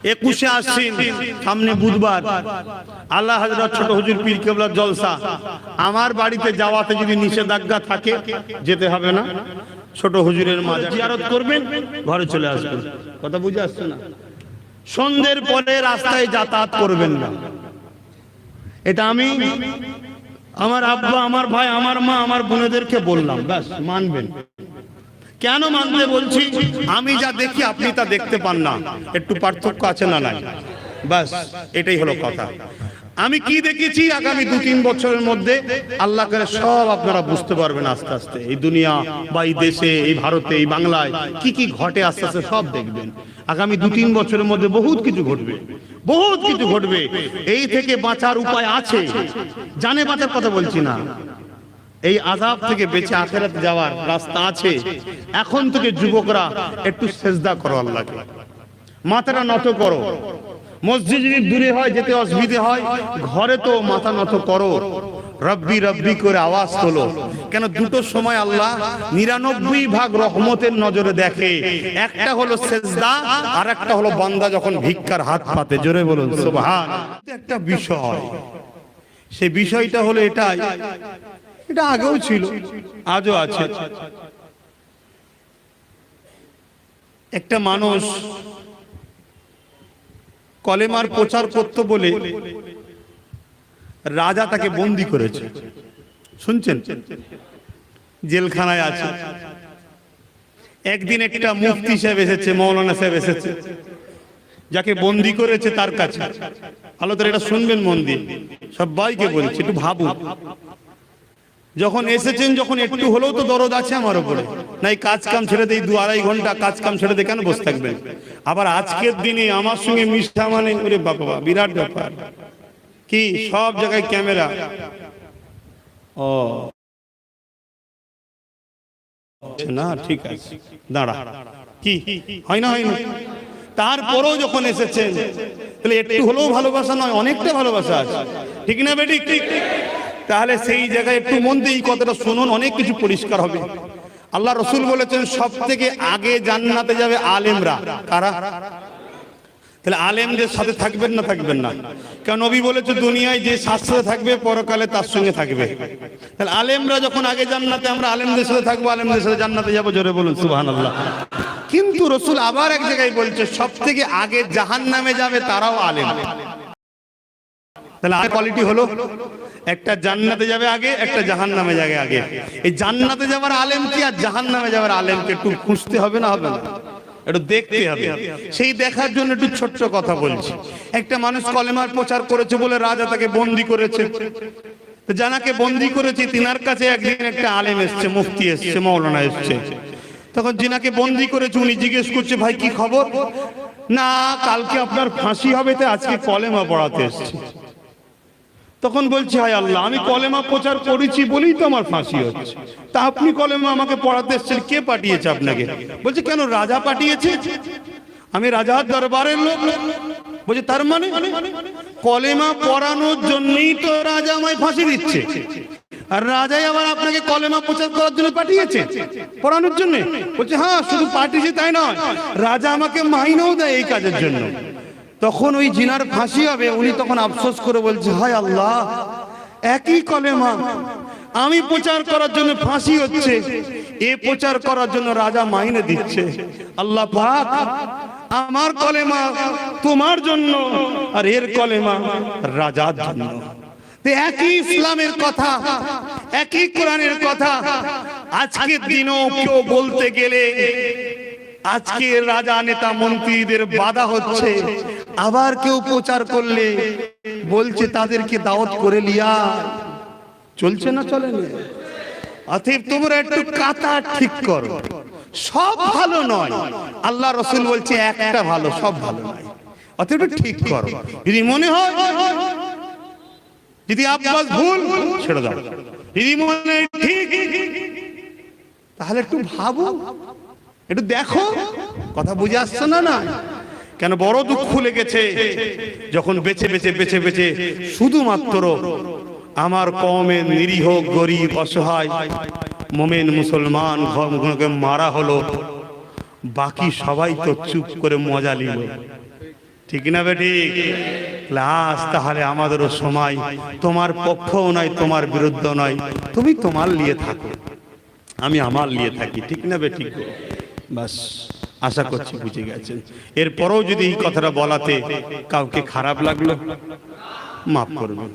একুশে আসছেন সামনে বুধবার। আল্লাহ হাজরত ছোট হুজুর পীর কেবলার জলসা। আমার বাড়িতে যাওয়াতে যদি নিষেধাজ্ঞা থাকে যেতে হবে না। ছোট হুজুরের মাঝে জিয়ারত করবেন ঘরে চলে আসবেন। কথা বুঝে আসছে না? সন্ধ্যের পরে রাস্তায় যাতায়াত করবেন না। এটা আমি আমার আব্বা আমার ভাই আমার মা আমার বোনেদেরকে বললাম ব্যাস মানবেন। কেন মানতে বলছি? আমি যা দেখি আপনি তা দেখতে পান না। একটু পার্থক্য আছে না নাই? বাস এটাই হলো কথা। আমি কি দেখেছি আগামী দু তিন বছরের মধ্যে? আল্লাহ করে সব আপনারা বুঝতে পারবেন আস্তে আস্তে। এই দুনিয়া বা এই দেশে এই ভারতে এই বাংলায় কি কি ঘটে আস্তে আস্তে সব দেখবেন। আগামী দু তিন বছরের মধ্যে বহুত কিছু ঘটবে। বহুত কিছু ঘটবে। এই থেকে বাঁচার উপায় আছে। জানে বাঁচার কথা বলছি না। এই আজাব থেকে বেঁচে আখেরাতে যাওয়ার রাস্তা আছে। এখন থেকে যুবকরা একটু সেজদা করো আল্লাহকে। মাথাটা নত করো। মসজিদ যদি দূরে হয়, যেতে অসুবিধে হয়, ঘরে তো মাথা নত করো। রব্বি রব্বি করে আওয়াজ তোলো। কেন দুটো সময় আল্লাহ নিরানব্বই ভাগ রহমতের নজরে দেখে। একটা হলো সেজদা, আর একটা হলো বান্দা যখন ভিক্ষার হাত পাতে। জোরে বলুন, সুবহান। একটা বিষয়। সেই বিষয়টা হলো এটাই। এটা আগেও ছিল, আজও আছে। একটা মানুষ কলেমার প্রচার করত বলে রাজা তাকে বন্দি করেছে। শুনছেন? জেলখানায় আছে। একদিন একটা মুফতি সাহেব এসেছে, মৌলানা সাহেব এসেছে, যাকে বন্দি করেছে তার কাছে। ভালো করে এটা শুনবেন মন দিয়ে। সবাইকে বলছি, একটু ভাবুন। যখন এসেছেন যখন একটু হলেও তো দরদ আছে আমার উপরে। নাই কাজ কাম ছেড়ে দেই দু আড়াই ঘণ্টা কাজ কাম ছেড়ে দিয়ে কেন বসে থাকবেন? আবার আজকের দিনে আমার সঙ্গে মিশা মানে ওরে বাবা বিরাট ব্যাপার। কি সব জায়গায় ক্যামেরা। ও। না ঠিক আছে। দাঁড়া। কি? হয় না হয় না? তারপরেও যখন এসেছেন তাহলে একটু হলেও ভালোবাসা নয় অনেকটা ভালোবাসা আছে। ঠিক না বেটি? ঠিক ঠিক তাহলে সেই জায়গায় একটু মন দিয়ে এই কথাটা শুনুন, অনেক কিছু পরিষ্কার হবে। আল্লাহ রসুল বলেছেন সব থেকে আগে জান্নাতে যাবে আলেমরা। কারা? তাহলে আলেমদের সাথে থাকবেন না থাকবেন না? কারণ নবী বলেছে, দুনিয়ায় যে শাস্ত্রে থাকবে, পরকালে তার সঙ্গে থাকবে। তাহলে আলেমরা যখন আগে জান্নাতে, আমরা আলেমদের সাথে থাকব, আলেমদের সাথে জান্নাতে যাব, জোরে বলুন সুবহান আল্লাহ কিন্তু রসুল আবার এক জায়গায় বলছে সব থেকে আগে জাহান নামে যাবে তারাও আলেম। তাহলে আর কোয়ালিটি হলো, একটা জান্নাতে যাবে আগে, একটা জাহান নামে যাবে আগে। এই জান্নাতে যাবার আলেম কি আর জাহান নামে যাবার আলেমকে একটু খুঁজতে হবে না হবে না? একটু দেখতে হবে। সেই দেখার জন্য একটু ছোট্ট কথা বলছি। একটা মানুষ কলেমার প্রচার করেছে বলে রাজা তাকে বন্দি করেছে। জানাকে বন্দি করেছে, তিনার কাছে একদিন একটা আলেম এসছে, মুফতি এসছে, মৌলানা এসছে। তখন জিনাকে বন্দি করেছে, উনি জিজ্ঞেস করছে, ভাই, কি খবর? না, কালকে আপনার ফাঁসি হবে তো আজকে কলেমা পড়াতে এসছে। তখন বলছি, হায় আল্লাহ, আমি কলেমা প্রচার করেছি বলেই তো আমার ফাঁসি হচ্ছে। তা আপনি কলেমা আমাকে পড়াতে এসেছেন, কে পাঠিয়েছে আপনাকে? বলছে, কেন, রাজা পাঠিয়েছে? আমি রাজার দরবারের লোক। বলছে, তার মানে? কলেমা পড়ানোর জন্যই তো রাজা আমায় ফাঁসি দিচ্ছে। আর রাজাই আবার আপনাকে কলেমা প্রচার করার জন্য পাঠিয়েছে, পড়ানোর জন্য? বলছে হ্যাঁ শুধু পাঠিয়েছে তাই নয়, রাজা আমাকে মাইনাও দেয় এই কাজের জন্য। তখন ওই জিনার ফাঁসি হবে, উনি তখন আফসোস করে বলছে, হায় আল্লাহ, একই কলেমা। আমি প্রচার করার জন্য ফাঁসি হচ্ছে, এ প্রচার করার জন্য রাজা মাইনে দিচ্ছে। আল্লাহ পাক, আমার কলেমা তোমার জন্য, আর এর কলেমা রাজার জন্য। একই ইসলামের কথা, একই কোরআনের কথা, আজকের দিনও কেউ বলতে গেলে আজকে রাজা নেতা মন্ত্রীদের বাধা হচ্ছে। আবার কেউ প্রচার করলে বলছে তাদেরকে দাওয়াত করে লিয়া চলছে না চলে না? অতএব তোমরা একটু কাতা ঠিক করো। সব ভালো নয়। আল্লাহ রসুল বলছে, একটা ভালো, সব ভালো নয়। অতএব একটু ঠিক করো। যদি মনে হয়, যদি আব্বাস ভুল, ছেড়ে দাও। যদি মনে ঠিক, তাহলে একটু ভাবো। একটু দেখো, কথা বুঝে আসছে না না? কেন বড় দুঃখ লেগেছে যখন বেছে বেছে বেছে বেছে শুধুমাত্র আমার কমের নিরীহ গরিব অসহায় মোমেন মুসলমান ঘরগুলোকে মারা হলো, বাকি সবাই তো চুপ করে মজা নিল। ঠিক না বেটি? লাশ তাহলে আমাদেরও সময়। তোমার পক্ষও নয়, তোমার বিরুদ্ধ নয়। তুমি তোমার নিয়ে থাকো। আমি আমার নিয়ে থাকি, ঠিক না বেটি? বাস, আশা করছি বুঝে গেছেন। এরপরেও যদি এই কথাটা বলাতে কাউকে খারাপ লাগল, মাফ করবেন।